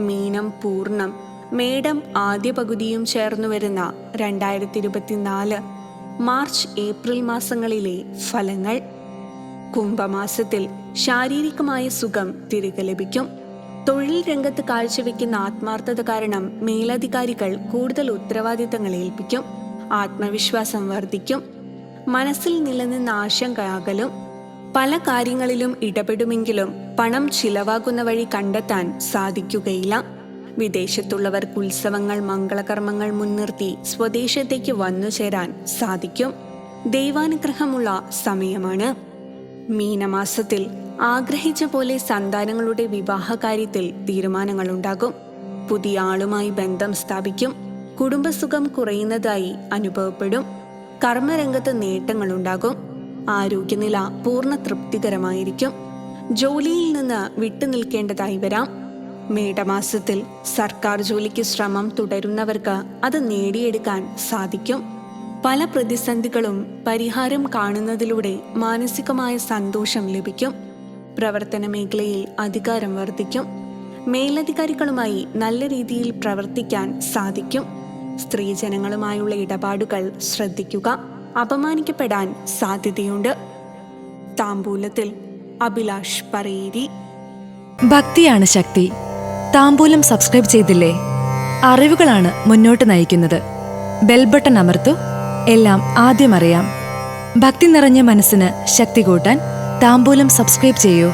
മീനം പൂർണം. മേടം ആദ്യ പകുതിയും ചേർന്നു വരുന്ന രണ്ടായിരത്തി ഇരുപത്തിനാല് മാർച്ച് ഏപ്രിൽ മാസങ്ങളിലെ ഫലങ്ങൾ. കുംഭമാസത്തിൽ ശാരീരികമായ സുഖം തിരികെ ലഭിക്കും. തൊഴിൽ രംഗത്ത് കാഴ്ചവെക്കുന്ന ആത്മാർത്ഥത കാരണം മേലധികാരികൾ കൂടുതൽ ഉത്തരവാദിത്തങ്ങൾ ഏൽപ്പിക്കും. ആത്മവിശ്വാസം വർദ്ധിക്കും. മനസ്സിൽ നിലനിന്ന ആശങ്ക അകലും. പല കാര്യങ്ങളിലും ഇടപെടുമെങ്കിലും പണം ചിലവാകുന്ന വഴി കണ്ടെത്താൻ സാധിക്കുകയില്ല. വിദേശത്തുള്ളവർക്ക് ഉത്സവങ്ങൾ മംഗളകർമ്മങ്ങൾ മുൻനിർത്തി സ്വദേശത്തേക്ക് വന്നു ചേരാൻ സാധിക്കും. ദൈവാനുഗ്രഹമുള്ള സമയമാണ്. മീനമാസത്തിൽ ആഗ്രഹിച്ച പോലെ സന്താനങ്ങളുടെ വിവാഹകാര്യത്തിൽ തീരുമാനങ്ങളുണ്ടാകും. പുതിയ ആളുമായി ബന്ധം സ്ഥാപിക്കും. കുടുംബസുഖം കുറയുന്നതായി അനുഭവപ്പെടും. കർമ്മരംഗത്ത് നേട്ടങ്ങളുണ്ടാകും. ആരോഗ്യനില പൂർണ തൃപ്തികരമായിരിക്കും. ജോലിയിൽ നിന്ന് വിട്ടുനിൽക്കേണ്ടതായി വരാം. മേടമാസത്തിൽ സർക്കാർ ജോലിക്ക് ശ്രമം തുടരുന്നവർക്ക് അത് നേടിയെടുക്കാൻ സാധിക്കും. പല പ്രതിസന്ധികളും പരിഹാരം കാണുന്നതിലൂടെ മാനസികമായ സന്തോഷം ലഭിക്കും. പ്രവർത്തന മേഖലയിൽ അധികാരം വർദ്ധിക്കും. മേലധികാരികളുമായി നല്ല രീതിയിൽ പ്രവർത്തിക്കാൻ സാധിക്കും. സ്ത്രീജനങ്ങളുമായുള്ള ഇടപാടുകൾ ശ്രദ്ധിക്കുക. അപമാനിക്കപ്പെടാൻ സാധ്യതയുണ്ട്. താമ്പൂലത്തിൽ അഭിലാഷ് പറയേരി. ഭക്തിയാണ് ശക്തി. താമ്പൂലം സബ്സ്ക്രൈബ് ചെയ്തില്ലേ? അറിവുകളാണ് മുന്നോട്ട് നയിക്കുന്നത്. ബെൽബട്ടൺ അമർത്തു. എല്ലാം ആദ്യം അറിയാം. ഭക്തി നിറഞ്ഞ മനസ്സിന് ശക്തി കൂട്ടാൻ താമ്പൂലം സബ്സ്ക്രൈബ് ചെയ്യൂ.